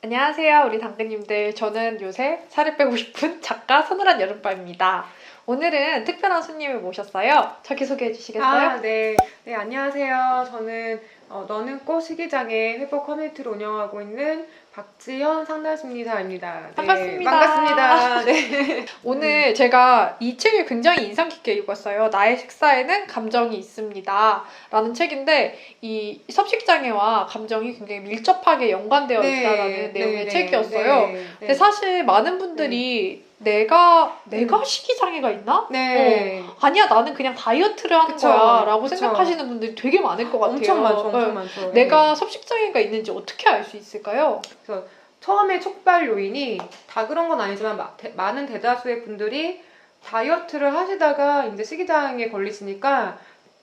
안녕하세요, 우리 당근님들. 저는 요새 살을 빼고 싶은 작가 서늘한 여름밤입니다. 오늘은 특별한 손님을 모셨어요. 자기 소개해 주시겠어요? 아, 네. 네, 안녕하세요. 저는 어, 너는 꽃 시기장의 회복 커뮤니티를 운영하고 있는 박지현 상담심리사입니다. 네, 반갑습니다. 반갑습니다. 네. 오늘 제가 이 책을 굉장히 인상 깊게 읽었어요. 나의 식사에는 감정이 있습니다. 라는 책인데, 이 섭식장애와 감정이 굉장히 밀접하게 연관되어 있다라는 내용의 네, 책이었어요. 네, 네. 근데 사실 많은 분들이 내가, 내가 식이 장애가 있나? 네. 아니야, 나는 그냥 다이어트를 하는 그쵸, 거야. 라고 그쵸. 생각하시는 분들이 되게 많을 것 같아요. 엄청 많죠, 엄청 네. 많죠. 내가 섭식 장애가 있는지 어떻게 알 수 있을까요? 처음에 촉발 요인이 다 그런 건 아니지만 마- 대- 많은 대다수의 분들이 다이어트를 하시다가 이제 식이장애 걸리시니까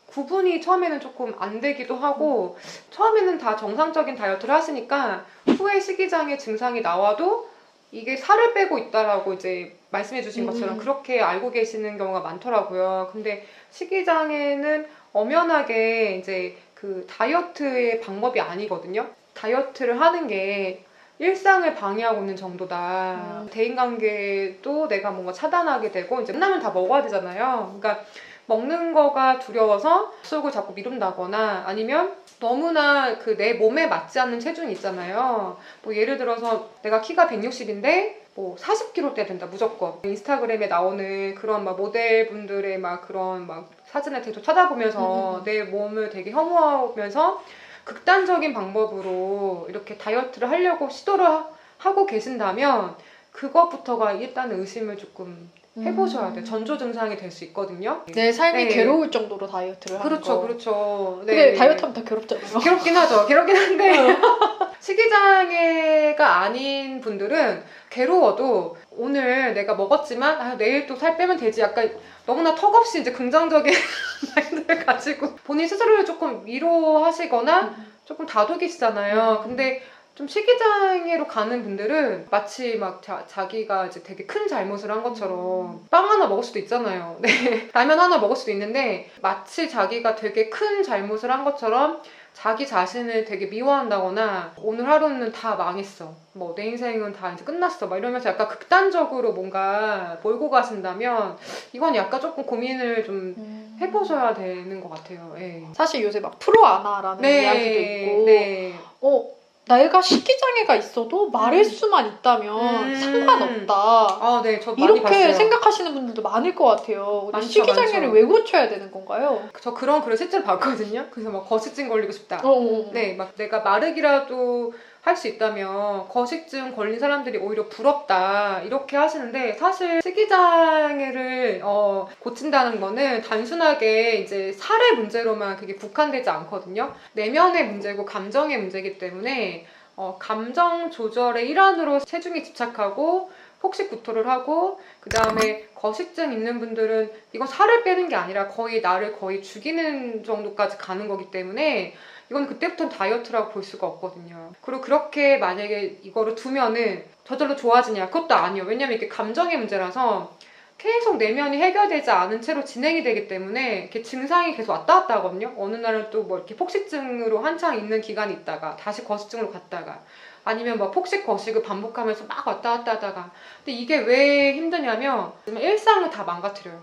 구분이 처음에는 조금 안 되기도 하고 처음에는 다 정상적인 다이어트를 하시니까 후에 식이장애 증상이 나와도 이게 살을 빼고 있다라고 이제 말씀해 주신 것처럼 음. 그렇게 알고 계시는 경우가 많더라고요. 근데 식이장애는 엄연하게 이제 그 다이어트의 방법이 아니거든요. 다이어트를 하는 게 일상을 방해하고 있는 정도다. 음. 대인관계도 내가 뭔가 차단하게 되고 이제 끝나면 다 먹어야 되잖아요. 그러니까 먹는 거가 두려워서 약속을 자꾸 미룬다거나 아니면 너무나 그 내 몸에 맞지 않는 체중이 있잖아요. 뭐 예를 들어서 내가 키가 160인데 뭐 40kg 대 된다 무조건 인스타그램에 나오는 그런 막 모델분들의 막 그런 막 사진을 계속 찾아보면서 음. 내 몸을 되게 혐오하면서 극단적인 방법으로 이렇게 다이어트를 하려고 시도를 하- 하고 계신다면 그것부터가 일단 의심을 조금 해보셔야 돼요. 전조 증상이 될 수 있거든요. 내 삶이 네. 괴로울 정도로 다이어트를 하는 그렇죠, 거. 그렇죠. 근데 다이어트하면 다 괴롭잖아요. 괴롭긴 하죠. 괴롭긴 한데 식이장애가 아닌 분들은 괴로워도 오늘 내가 먹었지만 아, 내일 또 살 빼면 되지. 약간 너무나 턱없이 이제 긍정적인 마인드를 가지고 본인 스스로를 조금 위로하시거나 조금 다독이시잖아요. 근데 좀 식이장애로 가는 분들은 마치 막 자, 자기가 이제 되게 큰 잘못을 한 것처럼 빵 하나 먹을 수도 있잖아요. 네. 라면 하나 먹을 수도 있는데 마치 자기가 되게 큰 잘못을 한 것처럼 자기 자신을 되게 미워한다거나 오늘 하루는 다 망했어. 뭐 내 인생은 다 이제 끝났어. 막 이러면서 약간 극단적으로 뭔가 몰고 가신다면 이건 약간 조금 고민을 좀 음. 해보셔야 되는 것 같아요. 예. 사실 요새 막 프로 아나라는 이야기도 있고, 네. 어, 내가 식이장애가 있어도 말할 음. 수만 있다면 음. 상관없다. 아, 네. 저 많이 이렇게 봤어요. 생각하시는 분들도 많을 것 같아요. 많죠, 식이장애를 많죠. 왜 고쳐야 되는 건가요? 저 그런 글을 실제로 봤거든요. 그래서 막 거식증 걸리고 싶다. 어, 어. 네, 막 내가 마르기라도 할 수 있다면 거식증 걸린 사람들이 오히려 부럽다 이렇게 하시는데 사실 식이장애를 어, 고친다는 거는 단순하게 이제 살의 문제로만 그게 국한되지 않거든요. 내면의 문제고 감정의 문제이기 때문에 어, 감정 조절의 일환으로 체중에 집착하고 폭식 구토를 하고 그 다음에 거식증 있는 분들은 이건 살을 빼는 게 아니라 거의 나를 거의 죽이는 정도까지 가는 거기 때문에 이건 그때부터는 다이어트라고 볼 수가 없거든요. 그리고 그렇게 만약에 이거를 두면은 저절로 좋아지냐? 그것도 아니에요. 왜냐면 이게 감정의 문제라서 계속 내면이 해결되지 않은 채로 진행이 되기 때문에 이렇게 증상이 계속 왔다 갔다 하거든요. 어느 날은 또 뭐 이렇게 폭식증으로 한창 있는 기간이 있다가 다시 거식증으로 갔다가 아니면 뭐 폭식 거식을 반복하면서 막 왔다 갔다 하다가 근데 이게 왜 힘드냐면 일상을 다 망가뜨려요.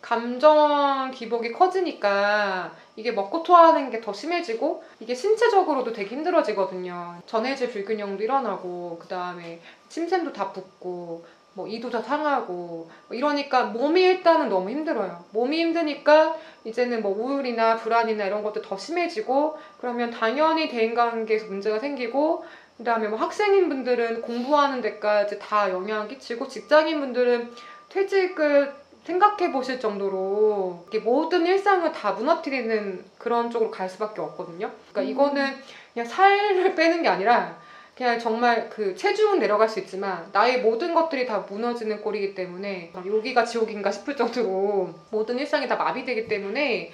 감정 기복이 커지니까 이게 먹고 토하는 게 더 심해지고 이게 신체적으로도 되게 힘들어지거든요. 전해질 불균형도 일어나고 그 다음에 침샘도 다 붓고 뭐 이도 다 상하고 뭐 이러니까 몸이 일단은 너무 힘들어요. 몸이 힘드니까 이제는 뭐 우울이나 불안이나 이런 것도 더 심해지고 그러면 당연히 대인관계에서 문제가 생기고 그다음에 뭐 학생인 분들은 공부하는 데까지 다 영향을 끼치고 직장인 분들은 퇴직을 생각해 보실 정도로 이게 모든 일상을 다 무너뜨리는 그런 쪽으로 갈 수밖에 없거든요. 그러니까 음. 이거는 그냥 살을 빼는 게 아니라 그냥 정말 그 체중은 내려갈 수 있지만 나의 모든 것들이 다 무너지는 꼴이기 때문에 여기가 지옥인가 싶을 정도로 모든 일상이 다 마비되기 때문에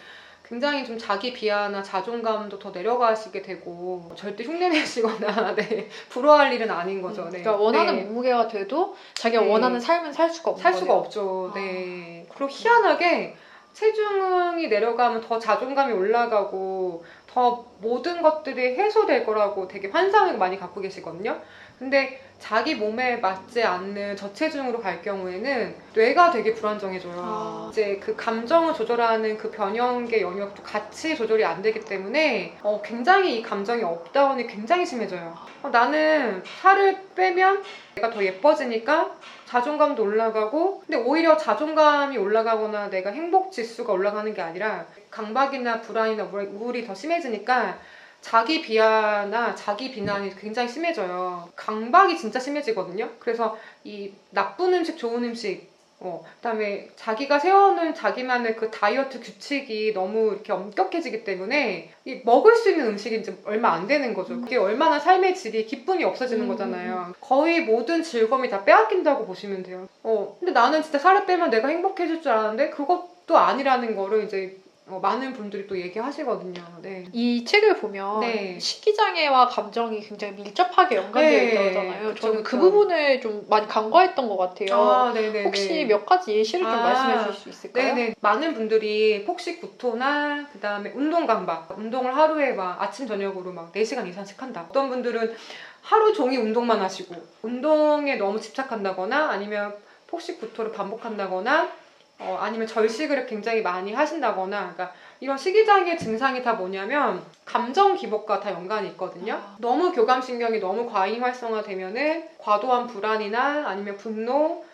굉장히 좀 자기 비하나 자존감도 더 내려가시게 되고 절대 흉내내시거나 네, 부러워할 일은 아닌 거죠. 네. 그러니까 원하는 네. 몸무게가 돼도 자기가 네. 원하는 삶은 살 수가 없는 살 수가 거네요. 없죠. 아. 네. 그리고 희한하게 체중이 내려가면 더 자존감이 올라가고 더 모든 것들이 해소될 거라고 되게 환상을 많이 갖고 계시거든요. 근데 자기 몸에 맞지 않는 저체중으로 갈 경우에는 뇌가 되게 불안정해져요. 아. 이제 그 감정을 조절하는 그 변형의 영역도 같이 조절이 안 되기 때문에 어, 굉장히 이 감정의 업다운이 굉장히 심해져요. 어, 나는 살을 빼면 내가 더 예뻐지니까 자존감도 올라가고 근데 오히려 자존감이 올라가거나 내가 행복 지수가 올라가는 게 아니라 강박이나 불안이나 우울- 우울이 더 심해지니까 자기 비하나 자기 비난이 굉장히 심해져요. 강박이 진짜 심해지거든요. 그래서 이 나쁜 음식, 좋은 음식, 어, 그다음에 자기가 세워놓은 자기만의 그 다이어트 규칙이 너무 이렇게 엄격해지기 때문에 이 먹을 수 있는 음식이 이제 얼마 안 되는 거죠. 그게 얼마나 삶의 질이 기쁨이 없어지는 음, 거잖아요. 거의 모든 즐거움이 다 빼앗긴다고 보시면 돼요. 어, 근데 나는 진짜 살을 빼면 내가 행복해질 줄 알았는데 그것도 아니라는 거를 이제 어, 많은 분들이 또 얘기하시거든요. 네. 이 책을 보면 네. 식이장애와 감정이 굉장히 밀접하게 연관되어 네. 있다잖아요. 저는 그 그쵸. 부분을 좀 많이 간과했던 것 같아요. 아. 혹시 몇 가지 예시를 좀 아, 말씀해 주실 수 있을까요? 네네. 많은 분들이 폭식 구토나 그다음에 운동 강박. 운동을 하루에 막 아침 저녁으로 막 4시간 이상씩 한다. 어떤 분들은 하루 종일 운동만 하시고 운동에 너무 집착한다거나 아니면 폭식 구토를 반복한다거나 어, 아니면 절식을 굉장히 많이 하신다거나 그러니까 이런 식이장애 증상이 다 뭐냐면 감정 기복과 다 연관이 있거든요. 아. 너무 교감신경이 너무 과잉 활성화되면은 과도한 불안이나 아니면 분노,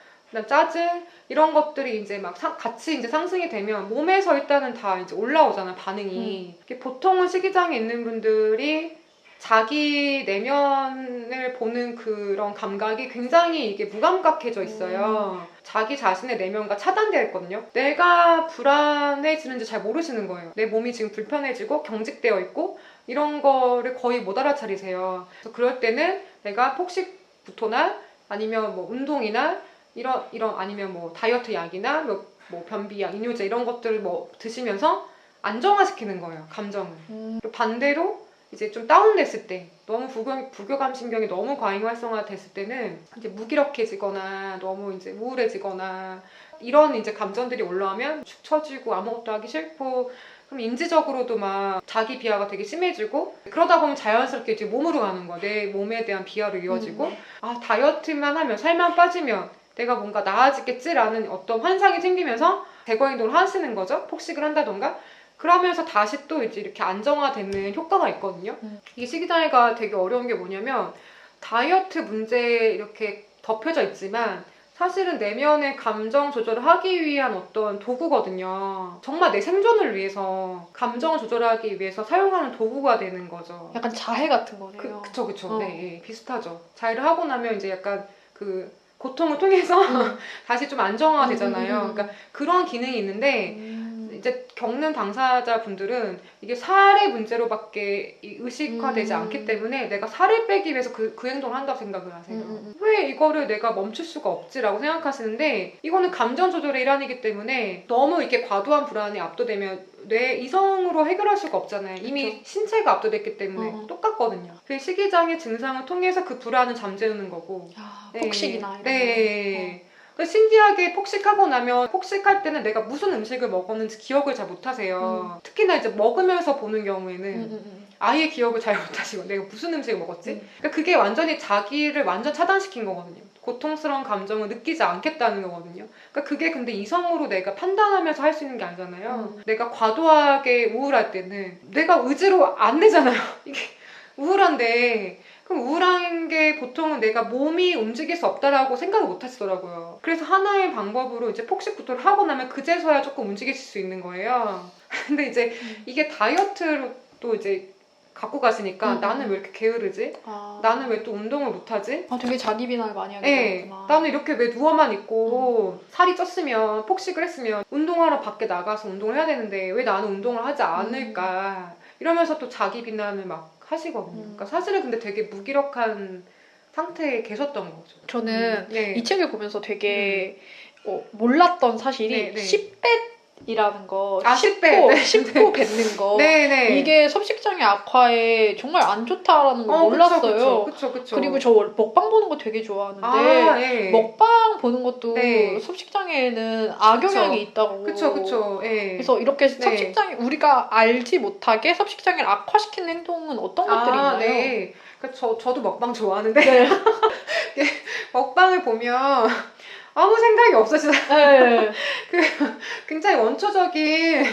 짜증 이런 것들이 이제 막 상- 같이 이제 상승이 되면 몸에서 일단은 다 이제 올라오잖아 반응이. 이게 보통은 식이장애 있는 분들이 자기 내면을 보는 그런 감각이 굉장히 이게 무감각해져 있어요. 자기 자신의 내면과 차단되어 있거든요. 내가 불안해지는지 잘 모르시는 거예요. 내 몸이 지금 불편해지고 경직되어 있고 이런 거를 거의 못 알아차리세요. 그래서 그럴 때는 내가 폭식부터나 아니면 뭐 운동이나 이런 이런 아니면 뭐 다이어트 약이나 뭐, 뭐 변비약, 이뇨제 이런 것들을 뭐 드시면서 안정화시키는 거예요. 감정을. 음, 반대로 이제 좀 다운됐을 때 너무 부교, 부교감 신경이 너무 과잉 활성화 됐을 때는 이제 무기력해지거나 너무 이제 우울해지거나 이런 이제 감정들이 올라오면 축 처지고 아무것도 하기 싫고 그럼 인지적으로도 막 자기 비하가 되게 심해지고 그러다 보면 자연스럽게 이제 몸으로 가는 거야. 내 몸에 대한 비하로 이어지고 음. 아 다이어트만 하면 살만 빠지면 내가 뭔가 나아지겠지라는 어떤 환상이 생기면서 대거 행동을 하시는 거죠. 폭식을 한다던가 그러면서 다시 또 이제 이렇게 안정화되는 효과가 있거든요. 음. 이게 식이장애가 되게 어려운 게 뭐냐면 다이어트 문제에 이렇게 덮여져 있지만 사실은 내면의 감정 조절을 하기 위한 어떤 도구거든요. 정말 내 생존을 위해서 감정을 조절하기 위해서 사용하는 도구가 되는 거죠. 약간 자해 같은 거네요. 그, 그쵸, 그쵸. 어. 네, 예, 비슷하죠. 자해를 하고 나면 이제 약간 그 고통을 통해서 음. 다시 좀 안정화가 되잖아요. 음, 음, 음. 그러니까 그런 기능이 있는데 음. 이제 겪는 당사자분들은 이게 살의 문제로밖에 이 의식화되지 음. 않기 때문에 내가 살을 빼기 위해서 그, 그 행동을 한다고 생각을 하세요. 음, 음, 왜 이거를 내가 멈출 수가 없지라고 생각하시는데 이거는 감정 조절의 일환이기 때문에 너무 이렇게 과도한 불안이 압도되면 뇌 이성으로 해결할 수가 없잖아요. 이미 그쵸. 신체가 압도됐기 때문에 어. 똑같거든요. 그 식이장애 증상을 통해서 그 불안을 잠재우는 거고 아, 네. 폭식이나 이런 네. 그 신기하게 폭식하고 나면 폭식할 때는 내가 무슨 음식을 먹었는지 기억을 잘 못하세요. 특히나 이제 먹으면서 보는 경우에는 거. 음, 음, 음. 아예 기억을 잘 못하시고 내가 무슨 음식을 먹었지? 음. 그러니까 그게 완전히 자기를 완전 차단시킨 거거든요. 고통스러운 감정을 느끼지 않겠다는 거거든요. 그러니까 그게 근데 이성으로 내가 판단하면서 할 수 있는 게 아니잖아요. 음. 내가 과도하게 우울할 때는 내가 의지로 안 내잖아요. 이게 우울한데 그럼 우울한 게 보통은 내가 몸이 움직일 수 없다라고 생각을 못 하시더라고요. 그래서 하나의 방법으로 이제 폭식부터를 하고 나면 그제서야 조금 움직이실 수 있는 거예요. 근데 이제 음. 이게 다이어트로 또 이제 갖고 가시니까 음. 나는 왜 이렇게 게으르지? 아. 나는 왜 또 운동을 못 하지? 아, 되게 자기 비난을 많이 하게 네, 되는구나. 나는 이렇게 왜 누워만 있고 음. 살이 쪘으면 폭식을 했으면 운동하러 밖에 나가서 운동을 해야 되는데 왜 나는 운동을 하지 않을까 이러면서 또 자기 비난을 막 하시거든요. 음. 그러니까 사실은 근데 되게 무기력한 상태에 계셨던 거죠. 저는 음, 네. 이 책을 보면서 되게 어, 몰랐던 사실이 네, 네. 10뱃 이라는 거 아, 씹고, 10뱃. 네. 씹고 뱉는 거 네네. 이게 섭식장애 악화에 정말 안 좋다라는 걸 어, 몰랐어요. 그쵸, 그쵸, 그쵸. 그리고 저 먹방 보는 거 되게 좋아하는데 아, 예. 먹방 보는 것도 네. 섭식장애에는 악영향이 있다고. 그쵸, 그쵸. 예. 그래서 이렇게 네. 섭식장애 우리가 알지 못하게 섭식장애를 악화시키는 행동은 어떤 것들이 아, 있나요? 네. 그러니까 저, 저도 먹방 좋아하는데 네. 먹방을 보면 아무 생각이 없어지잖아요. 네. 굉장히 원초적인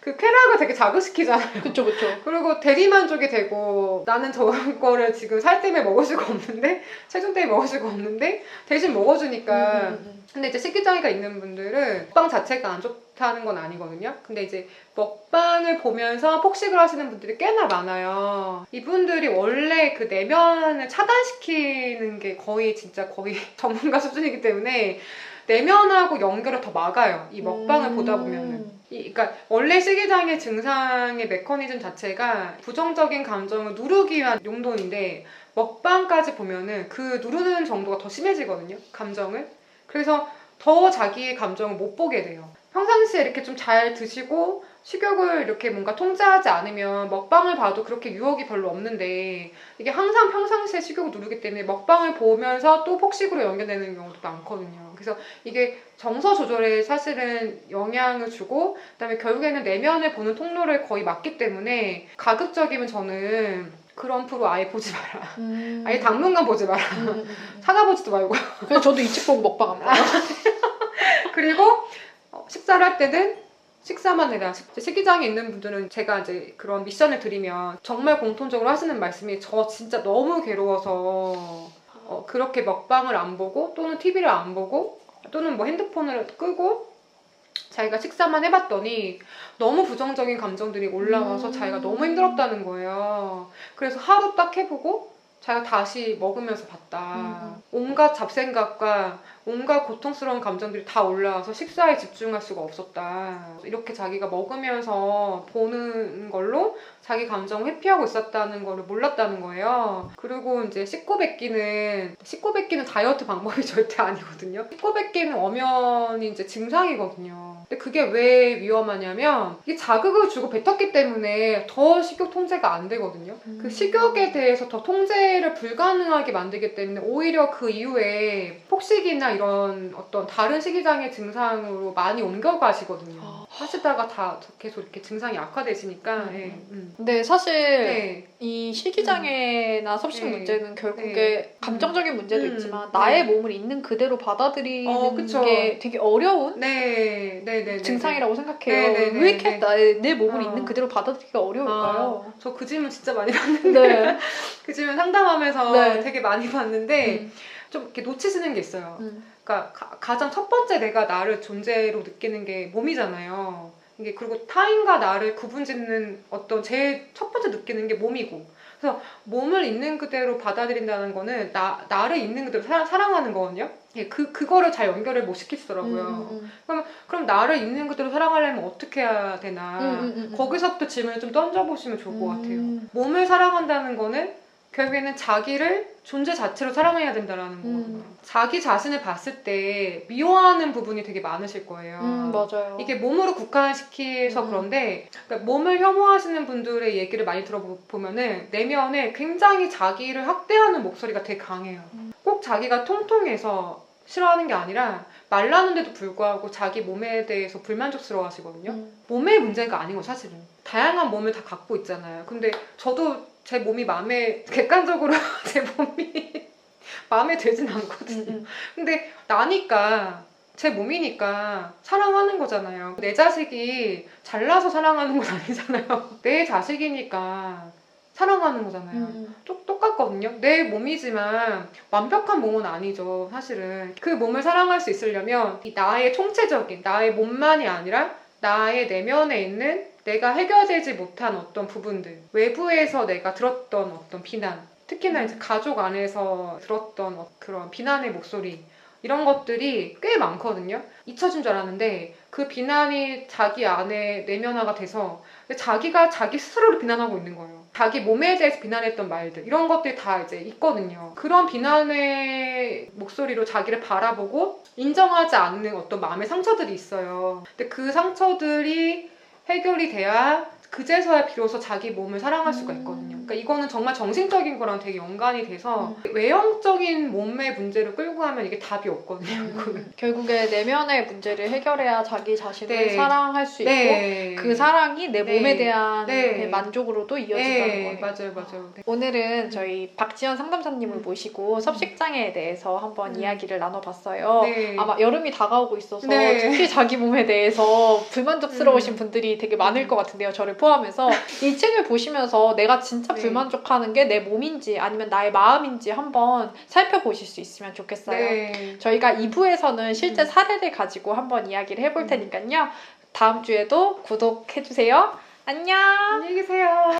그 쾌락을 되게 자극시키잖아요. 그쵸, 그쵸. 그리고 대리만족이 되고 나는 저거를 지금 살 때문에 먹을 수가 없는데 체중 때문에 먹을 수가 없는데 대신 먹어주니까 음, 음, 근데 이제 식기장애가 있는 분들은 먹방 자체가 안 좋 다는 건 아니거든요. 근데 이제 먹방을 보면서 폭식을 하시는 분들이 꽤나 많아요. 이분들이 원래 그 내면을 차단시키는 게 거의 진짜 거의 전문가 수준이기 때문에 내면하고 연결을 더 막아요. 이 먹방을 음. 보다 보면은. 이, 그러니까 원래 식이장애 증상의 메커니즘 자체가 부정적인 감정을 누르기 위한 용도인데 먹방까지 보면은 그 누르는 정도가 더 심해지거든요. 감정을. 그래서 더 자기의 감정을 못 보게 돼요. 평상시에 이렇게 좀 잘 드시고 식욕을 이렇게 뭔가 통제하지 않으면 먹방을 봐도 그렇게 유혹이 별로 없는데 이게 항상 평상시에 식욕을 누르기 때문에 먹방을 보면서 또 폭식으로 연결되는 경우도 많거든요. 그래서 이게 정서 조절에 사실은 영향을 주고 그다음에 결국에는 내면을 보는 통로를 거의 막기 때문에 가급적이면 저는 그런 프로 아예 보지 마라. 음. 아예 당분간 보지 마라. 음. 찾아보지도 말고. 그래서 저도 이집 보고 먹방 안 봐요. 그리고 어, 식사를 할 때는 식사만 해라. 식- 식기장에 있는 분들은 제가 이제 그런 미션을 드리면 정말 공통적으로 하시는 말씀이 저 진짜 너무 괴로워서 어, 그렇게 먹방을 안 보고 또는 TV를 안 보고 또는 뭐 핸드폰을 끄고 자기가 식사만 해봤더니 너무 부정적인 감정들이 올라와서 음. 자기가 너무 힘들었다는 거예요. 그래서 하루 딱 해보고 자기가 다시 먹으면서 봤다. 음. 온갖 잡생각과 온갖 고통스러운 감정들이 다 올라와서 식사에 집중할 수가 없었다. 이렇게 자기가 먹으면서 보는 걸로 자기 감정을 회피하고 있었다는 거를 몰랐다는 거예요. 그리고 이제 씻고 뱉기는 씻고 뱉기는 다이어트 방법이 절대 아니거든요. 씻고 뱉기는 엄연히 이제 증상이거든요. 근데 그게 왜 위험하냐면 이게 자극을 주고 뱉었기 때문에 더 식욕 통제가 안 되거든요. 그 음. 식욕에 대해서 더 통제 를 불가능하게 만들기 때문에 오히려 그 이후에 폭식이나 이런 어떤 다른 식이장애 증상으로 많이 옮겨가시거든요. 아. 하시다가 다 계속 이렇게 증상이 악화되시니까. 음. 예, 음. 근데 사실 네. 이 식이장애나 섭식 네. 문제는 결국에 네. 감정적인 문제도 음. 있지만 네. 나의 몸을 있는 그대로 받아들이는 어. 게 되게 어려운 네, 네, 네, 네. 증상이라고 생각해요. 네, 네, 네, 왜 이렇게 네. 나의 내 몸을 어. 있는 그대로 받아들이기가 어려울까요? 저그 질문 진짜 많이 봤는데 네. 그 질문 상담하면서 네. 되게 많이 봤는데 음. 좀 이렇게 놓치시는 게 있어요. 음. 그러니까 가, 가장 첫 번째 내가 나를 존재로 느끼는 게 몸이잖아요. 이게 그리고 타인과 나를 구분짓는 어떤 제일 첫 번째 느끼는 게 몸이고. 그래서 몸을 있는 그대로 받아들인다는 거는 나 나를 있는 그대로 사, 사랑하는 거거든요. 예, 그 그거를 잘 연결을 못 시키시더라고요. 음, 음, 그럼 나를 있는 그대로 사랑하려면 어떻게 해야 되나? 음, 음, 음, 음. 거기서부터 질문을 좀 던져 보시면 좋을 것 같아요. 음. 몸을 사랑한다는 거는 결국에는 자기를 존재 자체로 사랑해야 된다라는 거거든요. 음. 자기 자신을 봤을 때 미워하는 부분이 되게 많으실 거예요. 음, 맞아요. 이게 몸으로 국한시켜서 음. 그런데 그러니까 몸을 혐오하시는 분들의 얘기를 많이 들어보면은 내면에 굉장히 자기를 학대하는 목소리가 되게 강해요. 음. 꼭 자기가 통통해서 싫어하는 게 아니라 말랐는데도 불구하고 자기 몸에 대해서 불만족스러워 하시거든요. 음. 몸의 문제가 아닌 거 사실은 다양한 몸을 다 갖고 있잖아요. 근데 저도 제 몸이 마음에 객관적으로 제 몸이 마음에 들진 않거든요. 음, 음. 근데 나니까 제 몸이니까 사랑하는 거잖아요. 내 자식이 잘나서 사랑하는 건 아니잖아요. 내 자식이니까 사랑하는 거잖아요. 음, 똑, 똑같거든요. 내 몸이지만 완벽한 몸은 아니죠, 사실은. 그 몸을 사랑할 수 있으려면 이 나의 총체적인, 나의 몸만이 아니라 나의 내면에 있는 내가 해결되지 못한 어떤 부분들, 외부에서 내가 들었던 어떤 비난, 특히나 이제 가족 안에서 들었던 어- 그런 비난의 목소리, 이런 것들이 꽤 많거든요. 잊혀진 줄 알았는데 그 비난이 자기 안에 내면화가 돼서 자기가 자기 스스로를 비난하고 있는 거예요. 자기 몸에 대해서 비난했던 말들 이런 것들이 다 이제 있거든요. 그런 비난의 목소리로 자기를 바라보고 인정하지 않는 어떤 마음의 상처들이 있어요. 근데 그 상처들이 해결이 돼야 그제서야 비로소 자기 몸을 사랑할 수가 음. 있거든요. 그러니까 이거는 정말 정신적인 거랑 되게 연관이 돼서 음. 외형적인 몸의 문제를 끌고 가면 이게 답이 없거든요. 음, 결국에 내면의 문제를 해결해야 자기 자신을 네. 사랑할 수 있고 네. 그 사랑이 내 네. 몸에 대한 네. 만족으로도 이어진다는 네, 거예요. 맞아요, 맞아요. 네. 오늘은 저희 박지연 상담사님을 음. 모시고 섭식장애에 대해서 한번 음. 이야기를 나눠봤어요. 네. 아마 여름이 다가오고 있어서 네. 특히 자기 몸에 대해서 불만족스러우신 음. 분들이 되게 많을 것 같은데요. 저를 포함해서 이 책을 보시면서 내가 진짜 네. 불만족하는 게 내 몸인지 아니면 나의 마음인지 한번 살펴보실 수 있으면 좋겠어요. 네. 저희가 2부에서는 실제 음. 사례를 가지고 한번 이야기를 해볼 음. 테니까요. 다음 주에도 구독해주세요. 안녕! 안녕히 계세요.